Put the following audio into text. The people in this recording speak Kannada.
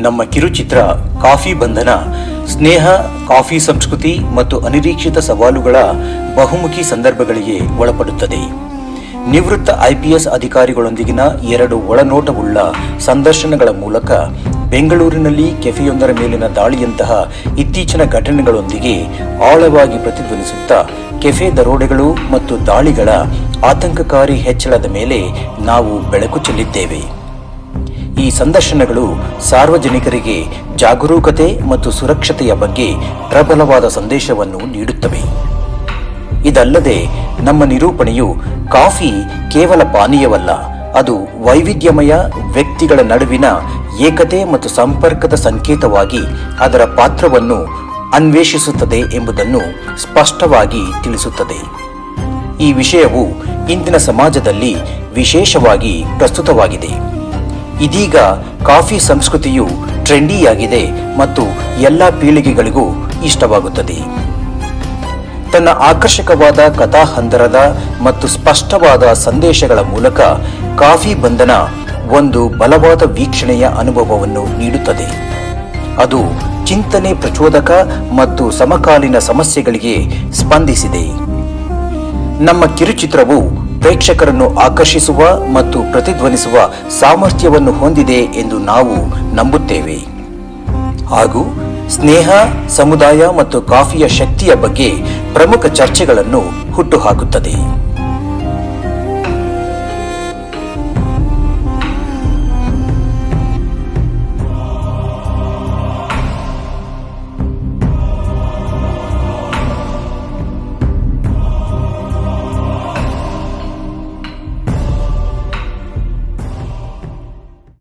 ನಮ್ಮ ಕಿರುಚಿತ್ರ ಕಾಫಿ ಬಂಧನ, ಸ್ನೇಹ, ಕಾಫಿ ಸಂಸ್ಕೃತಿ ಮತ್ತು ಅನಿರೀಕ್ಷಿತ ಸವಾಲುಗಳ ಬಹುಮುಖಿ ಸಂದರ್ಭಗಳಿಗೆ ಒಳಪಡುತ್ತದೆ. ನಿವೃತ್ತ ಐಪಿಎಸ್ ಅಧಿಕಾರಿಗಳೊಂದಿಗಿನ ಎರಡು ಒಳನೋಟವುಳ್ಳ ಸಂದರ್ಶನಗಳ ಮೂಲಕ ಬೆಂಗಳೂರಿನಲ್ಲಿ ಕೆಫೆಯೊಂದರ ಮೇಲಿನ ದಾಳಿಯಂತಹ ಇತ್ತೀಚಿನ ಘಟನೆಗಳೊಂದಿಗೆ ಆಳವಾಗಿ ಪ್ರತಿಧ್ವನಿಸುತ್ತಾ ಕೆಫೆ ದರೋಡೆಗಳು ಮತ್ತು ದಾಳಿಗಳ ಆತಂಕಕಾರಿ ಹೆಚ್ಚಳದ ಮೇಲೆ ನಾವು ಬೆಳಕು ಚೆಲ್ಲಿದ್ದೇವೆ. ಈ ಸಂದರ್ಶನಗಳು ಸಾರ್ವಜನಿಕರಿಗೆ ಜಾಗರೂಕತೆ ಮತ್ತು ಸುರಕ್ಷತೆಯ ಬಗ್ಗೆ ಪ್ರಬಲವಾದ ಸಂದೇಶವನ್ನು ನೀಡುತ್ತವೆ. ಇದಲ್ಲದೆ ನಮ್ಮ ನಿರೂಪಣೆಯು ಕಾಫಿ ಕೇವಲ ಪಾನೀಯವಲ್ಲ, ಅದು ವೈವಿಧ್ಯಮಯ ವ್ಯಕ್ತಿಗಳ ನಡುವಿನ ಏಕತೆ ಮತ್ತು ಸಂಪರ್ಕದ ಸಂಕೇತವಾಗಿ ಅದರ ಪಾತ್ರವನ್ನು ಅನ್ವೇಷಿಸುತ್ತದೆ ಎಂಬುದನ್ನು ಸ್ಪಷ್ಟವಾಗಿ ತಿಳಿಸುತ್ತದೆ. ಈ ವಿಷಯವು ಇಂದಿನ ಸಮಾಜದಲ್ಲಿ ವಿಶೇಷವಾಗಿ ಪ್ರಸ್ತುತವಾಗಿದೆ. ಇದೀಗ ಕಾಫಿ ಸಂಸ್ಕೃತಿಯು ಟ್ರೆಂಡಿಯಾಗಿದೆ ಮತ್ತು ಎಲ್ಲ ಪೀಳಿಗೆಗಳಿಗೂ ಇಷ್ಟವಾಗುತ್ತದೆ. ತನ್ನ ಆಕರ್ಷಕವಾದ ಕಥಾಹಂದರದ ಮತ್ತು ಸ್ಪಷ್ಟವಾದ ಸಂದೇಶಗಳ ಮೂಲಕ ಕಾಫಿ ಬಂಧನ ಒಂದು ಬಲವಾದ ವೀಕ್ಷಣೆಯ ಅನುಭವವನ್ನು ನೀಡುತ್ತದೆ. ಅದು ಚಿಂತನೆ ಪ್ರಚೋದಕ ಮತ್ತು ಸಮಕಾಲೀನ ಸಮಸ್ಯೆಗಳಿಗೆ ಸ್ಪಂದಿಸಿದೆ. ನಮ್ಮ ಕಿರುಚಿತ್ರವು ಪ್ರೇಕ್ಷಕರನ್ನು ಆಕರ್ಷಿಸುವ ಮತ್ತು ಪ್ರತಿಧ್ವನಿಸುವ ಸಾಮರ್ಥ್ಯವನ್ನು ಹೊಂದಿದೆ ಎಂದು ನಾವು ನಂಬುತ್ತೇವೆ. ಹಾಗೂ ಸ್ನೇಹ, ಸಮುದಾಯ ಮತ್ತು ಕಾಫಿಯ ಶಕ್ತಿಯ ಬಗ್ಗೆ ಪ್ರಮುಖ ಚರ್ಚೆಗಳನ್ನು ಹುಟ್ಟುಹಾಕುತ್ತದೆ.